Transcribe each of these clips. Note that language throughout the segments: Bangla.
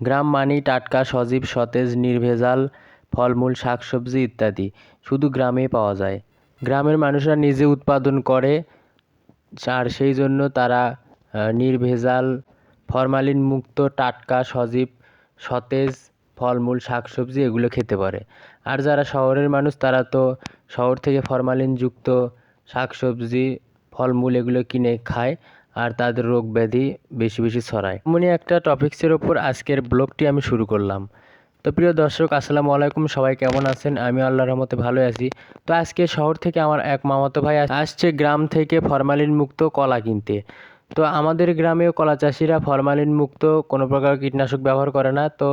গ্রাম মানেই টাটকা, সজীব, সতেজ, নির্ভেজাল, ফলমূল, শাকসবজি ইত্যাদি। শুধু গ্রামেই পাওয়া যায়। গ্রামের মানুষরা নিজে উৎপাদন করে, আর সেই জন্য তারা নির্ভেজাল, ফরমালিন মুক্ত, টাটকা, সজীব, সতেজ, ফলমূল, শাকসবজি এগুলো খেতে পারে। আর যারা শহরের মানুষ, তারা তো শহর থেকে ফরমালিনযুক্ত শাকসবজি, ফলমূল এগুলো কিনে খায়। আর তাদের রোগ ব্যাধি বেশি বেশি ছড়ায়। এমনই একটা টপিক্সের ওপর আজকের ব্লগটি আমি শুরু করলাম। তো প্রিয় দর্শক, আসসালামু আলাইকুম, সবাই কেমন আছেন? আমি আল্লাহর রহমতে ভালো আছি। তো আজকে শহর থেকে আমার এক মামাতো ভাই আসছে গ্রাম থেকে ফরমালিন মুক্ত কলা কিনতে। তো আমাদের গ্রামেও কলা চাষিরা ফরমালিন মুক্ত কোনো প্রকার কীটনাশক ব্যবহার করে না। তো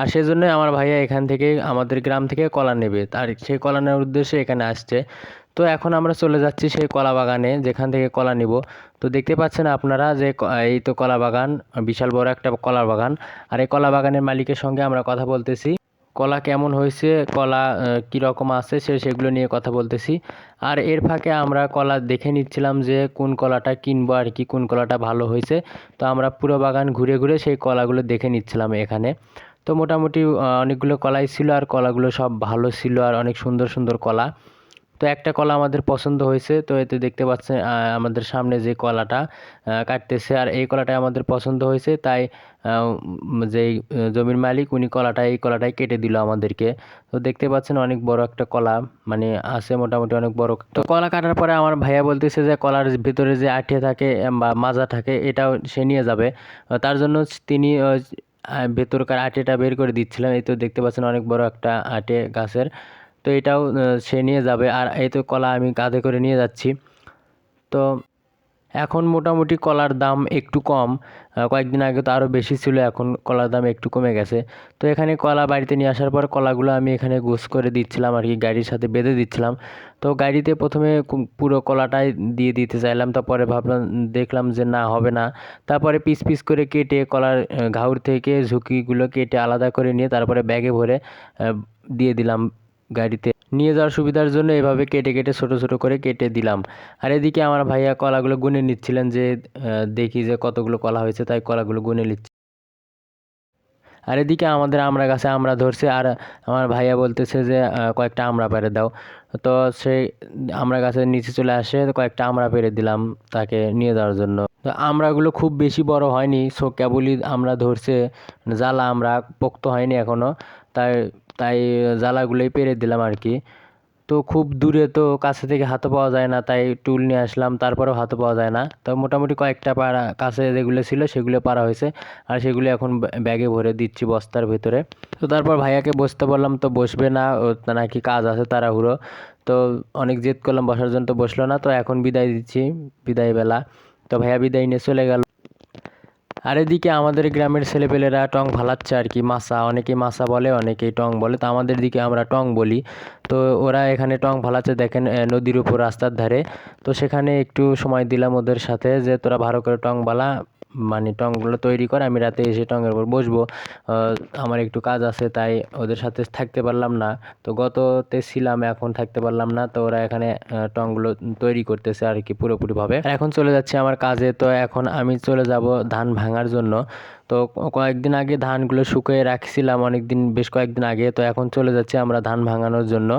আর সেজন্যই আমার ভাইয়া এখান থেকে, আমাদের গ্রাম থেকে কলা নেবে। তার সেই কলা নেওয়ার উদ্দেশ্যে এখানে আসছে। তো এখন আমরা চলে যাচ্ছি সেই কলা বাগানে, যেখান থেকে কলা নিব। তো দেখতে পাচ্ছেন আপনারা যে এই তো কলা বাগান, বিশাল বড় একটা কলা বাগান। আর এই কলা বাগানের মালিকের সঙ্গে আমরা কথা বলতেছি। কলা কেমন হয়েছে, কলা কীরকম আছে, সে, সেগুলো নিয়ে কথা বলতেছি। আর এর ফাঁকে আমরা কলা দেখে নিচ্ছিলাম যে কোন কলাটা কিনবো আর কি, কোন কলাটা ভালো হয়েছে। তো আমরা পুরো বাগান ঘুরে ঘুরে সেই কলাগুলো দেখে নিচ্ছিলাম এখানে। তো মোটামুটি অনেকগুলো কলাই ছিল আর কলাগুলো সব ভালো ছিল আর অনেক সুন্দর সুন্দর কলা। তো একটা কলা আমাদের পছন্দ হয়েছে, তো এতে দেখতে পাচ্ছেন আমাদের সামনে যে কলাটা কাটতেছে। আর এই কলাটাই আমাদের পছন্দ হয়েছে, তাই যেই জমির মালিক উনি কলাটা এই কলাটাই কেটে দিল আমাদেরকে। তো দেখতে পাচ্ছেন অনেক বড় একটা কলা মানে আছে মোটামুটি অনেক বড়। তো কলা কাটার পরে আমার ভাইয়া বলতেছে যে, কলার ভিতরে যে আঠিয়া থাকে বা মাজা থাকে, এটাও সে নিয়ে যাবে। তার জন্য তিনি ভেতরকার আটেটা বের করে দিচ্ছিলাম এই তো দেখতে পাচ্ছেন অনেক বড় একটা আটে গাছের। তো এটাও সে নিয়ে যাবে। আর এই তো কলা আমি কাঁধে করে নিয়ে যাচ্ছি। তো এখন মোটামুটি কলার দাম একটু কম। কয়েকদিন আগে তো আরও বেশি ছিল, এখন কলার দাম একটু কমে গেছে। তো এখানে কলা বাড়িতে নিয়ে আসার পর কলাগুলো আমি এখানে গোস করে দিচ্ছিলাম আর কি, গাড়ির সাথে বেঁধে দিচ্ছিলাম। তো গাড়িতে প্রথমে পুরো কলাটাই দিয়ে দিতে চাইলাম। তারপরে ভাবলাম, দেখলাম যে না, হবে না। তারপরে পিস পিস করে কেটে কলার ঘাউর থেকে ঝুঁকিগুলো কেটে আলাদা করে নিয়ে তারপরে ব্যাগে ভরে দিয়ে দিলাম। গাড়িতে। নিয়ে যাওয়ার সুবিধার জন্য এভাবে কেটে কেটে ছোট ছোট করে কেটে দিলাম। আর এদিকে আমার ভাইয়া কলাগুলো গুনে নিচ্ছিলেন যে দেখি যে কতগুলো কলা হয়েছে, তাই কলাগুলো গুনে নিচ্ছে। আর এদিকে আমাদের আমরা গাছে আমরা ধরছে, আর আমার ভাইয়া বলতেছে যে কয়েকটা আমরা পেরে দাও। তো সে আমরা গাছের নিচে চলে আসে, কয়েকটা আমরা পেরে দিলাম তাকে নিয়ে যাওয়ার জন্য। তো আমরাগুলো খুব বেশি বড় হয়নি সো কেবলই আমরা ধরছে, জ্বালা আমরা পোক্ত হয়নি এখনও তাই তাই জ্বালাগুলোই পেরে দিলাম আর কি তো খুব দূরে তো কাছে থেকে হাতে পাওয়া যায় না, তাই টুল নিয়ে আসলাম, তারপরেও হাতে পাওয়া যায় না। তো মোটামুটি কয়েকটা পাড়া কাছে যেগুলো ছিল সেগুলো পারা হয়েছে, আর সেগুলো এখন ব্যাগে ভরে দিচ্ছি বস্তার ভিতরে। তো তারপর ভাইয়াকে বসতে বললাম, তো বসবে না নাকি কাজ আছে তাড়াহুড়ো। তো অনেক জেদ করলাম, বসার জন্য তো বসল না, তো এখন বিদায় দিচ্ছি বিদায় বেলা তো ভাইয়া বিদায় নিয়ে চলে গেল। আর এদিকে আমাদের গ্রামের ছেলেপেলেরা টং ভালাচ্ছে আর কি মাসা অনেকে মাসা বলে, অনেকেই টং বলে। তো আমাদের দিকে আমরা টং বলি। তো ওরা এখানে টং ভালাচ্ছে দেখেন নদীর উপর রাস্তার ধারে। তো সেখানে একটু সময় দিলাম ওদের সাথে যে তোরা ভালো করে টং বালা। মানে টংগুলো তৈরি করে, আমি রাতে এসে টঙের উপর বসবো। আমার একটু কাজ আছে, তাই ওদের সাথে থাকতে পারলাম না। তো গততে ছিলাম, এখন থাকতে পারলাম না। তো ওরা এখানে টংগুলো তৈরি করতেছে আর কি পুরোপুরিভাবে। এখন চলে যাচ্ছে আমার কাজে। তো এখন আমি চলে যাব ধান ভাঙার জন্য। তো কয়েকদিন আগে ধানগুলো শুকিয়ে রাখছিলাম অনেক দিন বেশ কয়েকদিন আগে। তো এখন চলে যাচ্ছে আমরা ধান ভাঙানোর জন্য।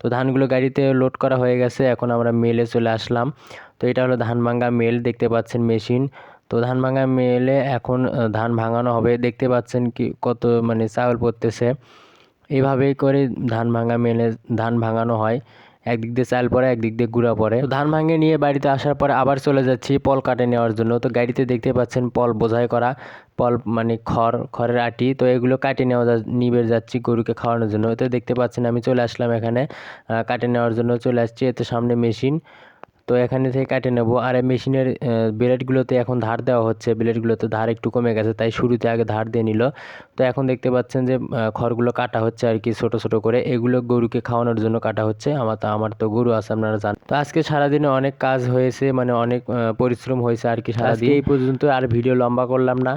তো ধানগুলো গাড়িতে লোড করা হয়ে গেছে, এখন আমরা মেলে চলে আসলাম। তো এটা হলো ধান ভাঙ্গা মেল, দেখতে পাচ্ছেন মেশিন। তো ধান ভাঙা মেলে এখন ধান ভাঙানো হবে। দেখতে পাচ্ছেন কি কত মানে চাউল পড়তেছে। এভাবেই করে ধান ভাঙা মেলে, ধান ভাঙানো হয়। একদিক দিয়ে চাল পরে একদিক দিয়ে গুঁড়া পরে ধান ভাঙে নিয়ে বাড়িতে আসার পরে আবার চলে যাচ্ছি পল কাটে নেওয়ার জন্য। তো গাড়িতে দেখতে পাচ্ছেন পল বোঝাই করা, পল মানে খড়, খড়ের আটি। তো এগুলো কাটে নেওয়া নিবে যাচ্ছি গরুকে খাওয়ানোর জন্য। তো দেখতে পাচ্ছেন আমি চলে আসলাম এখানে কাটে নেওয়ার জন্য চলে আসছি। এতে সামনে মেশিন তো এখানে থেকে কাটে নেব। আর এই মেশিনের ব্লেডগুলোতে এখন ধার দেওয়া হচ্ছে। ব্লেডগুলোতে ধার একটু কমে গেছে, তাই শুরুতে আগে ধার দিয়ে নিল। তো এখন দেখতে পাচ্ছেন যে খড়গুলো কাটা হচ্ছে আর কি ছোটো ছোটো করে। এগুলো গরুকে খাওয়ানোর জন্য কাটা হচ্ছে। আমার তো আমার তো গরু আছে, আপনারা জান। তো আজকে সারাদিনে অনেক কাজ হয়েছে মানে অনেক পরিশ্রম হয়েছে আর কি সারাদিন। এই পর্যন্ত আর ভিডিও লম্বা করলাম না।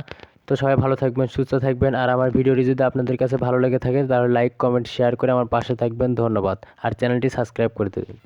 তো সবাই ভালো থাকবেন, সুস্থ থাকবেন। আর আমার ভিডিওটি যদি আপনাদের কাছে ভালো লেগে থাকে, তাহলে লাইক, কমেন্ট, শেয়ার করে আমার পাশে থাকবেন। ধন্যবাদ। আর চ্যানেলটি সাবস্ক্রাইব করে দেবেন।